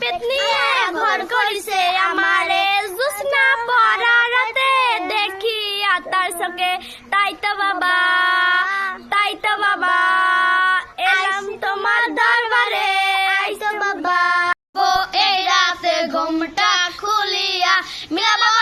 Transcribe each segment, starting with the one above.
পেতনিয়া ঘর করিছে আমারে। জুসনা পরা রাতে দেখি আতার সকে তাই তো বাবা তাই তো বাবা এলাম তোমার দরবারে আইতো বাবা। ও এই রাতে ঘুমটা খুলিয়া মিলাবো রসের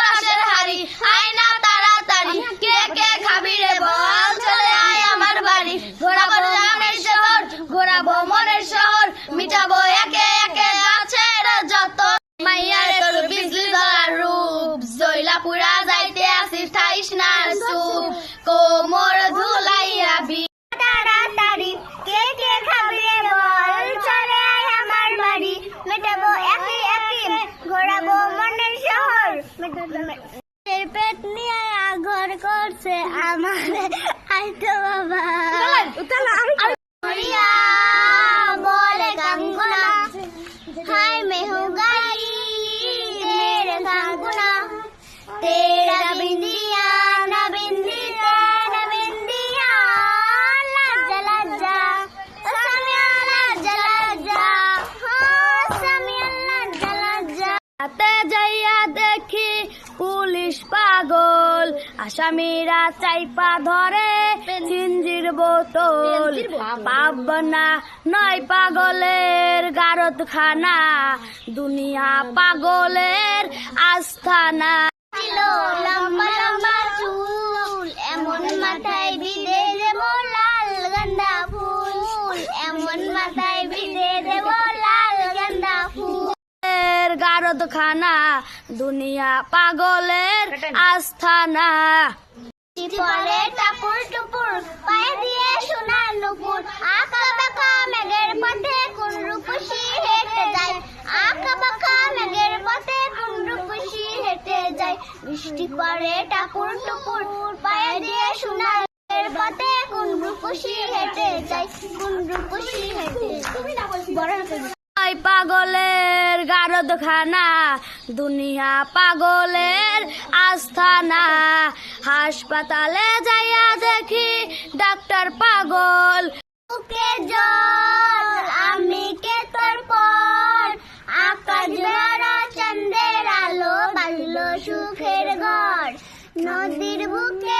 পেট নিয়ে ঘর করছে আমার। আইতো বাবা। আসামিরা চাইপা ধরে সিঞ্জির বোতল পাবনা নয় পাগলের গারত খানা দুনিয়া পাগলের আস্থানা। ছিল লম্বা লম্বা চুল এমন মাথায় বিদে এর দুনিয়া পাগলের আস্থানা। পরে টাপুর টুপুর পায়ে দিয়ে সোনার নুপুর। আঁকা বাঁকা মেঘের পথে কোন রূপসী হেঁটে যায়? আঁকা বাঁকা মেঘের পথে কোন রূপসী হেঁটে যায়? বৃষ্টি পরে টাপুর টুপুর পায়ে দিয়ে সোনার পথে কোন রূপসী হেঁটে যায়? কোন রূপসী হেঁটে যায়? ওই পাগলের গারদ খানা দুনিয়া পাগলের আস্থানা। হাসপাতালে যাইয়া দেখি ডাক্তার পাগল। বুকে জল, আমি কে তোর পর? আকাশ ভরা চন্দ্রের আলো বাজলো সুখের ঘর। নদীর বুকে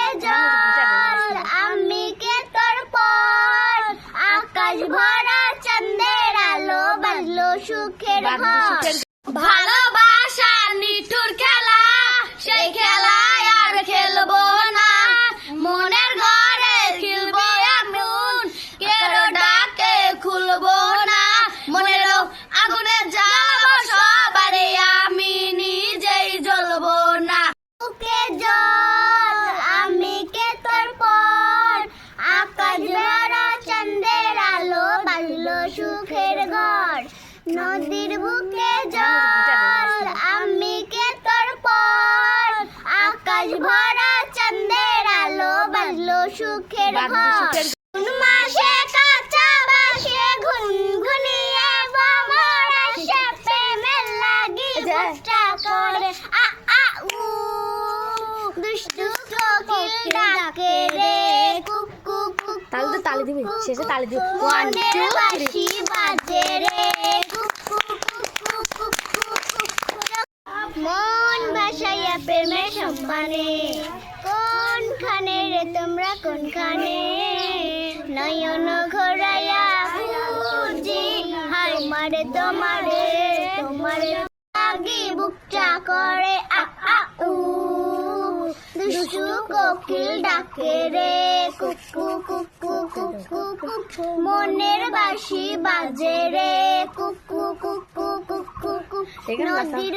তাহলে তো তালি দিবি। শেষে তালি দিবি। ওয়ান টু বাজে রে। মন ভাসাইয়া প্রেমের সম্মানে। কোনখানে রে তোমরা কোনখানে নয়ন ঘোরাইয়া খুঁজি হাই মারে তোমারে তোমারে আগে বুকটা করে আ আ উ দুষ্টু কোকিল ডাকে রে কুকু কুকু কুকু কুকু মনের বাঁশি বাজে রে কুকু কুকু কুকু কুকু নদীর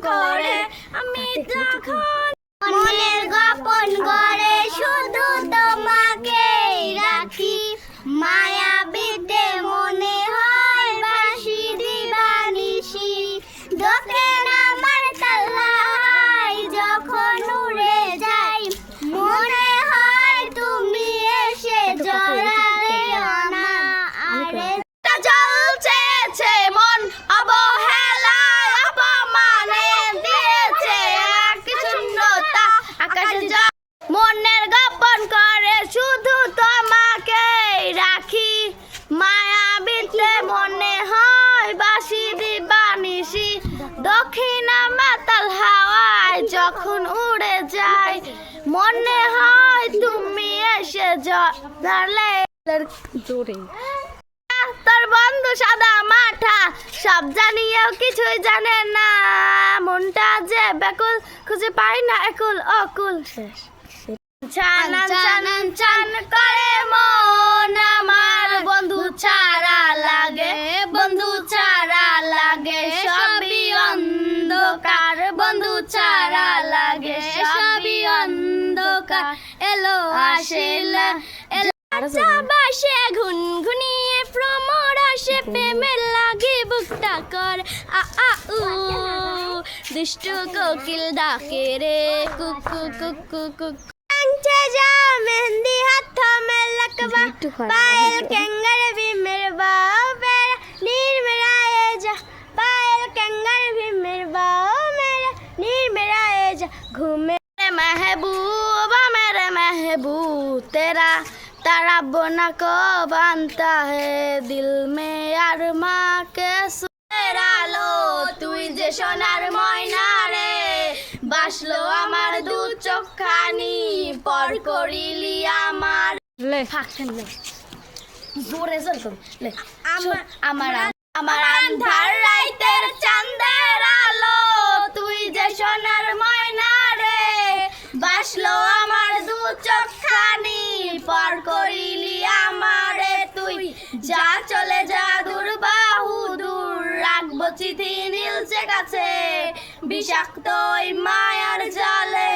করে আমি তখন যখন উড়ে যায় মনে হয় তুমি এসে জলে জোরে। তোর বন্ধু সাদা মাঠা সব জানিয়েও কিছুই জানে না। মনটা যে বেকুল খুঁজে পাই না একুল অকুল। শেষ। চানান চানান চান করে মন আমার। আসেলা। মেহেন্দি হাত কেঙ্গারে तारा बोना को बनता है दिल में अरमा के সুরের আলো তুই যে সোনার ময়না রে বাসলো আমার দু চোখখানি পর করিলি আমার লে ফাঁকছেন লে জোরে জোরে করুন লে আমার আমার আমার আন্ধার রাইতের চিঠি নীলচে কাছে বিষাক্ত মায়ার জালে।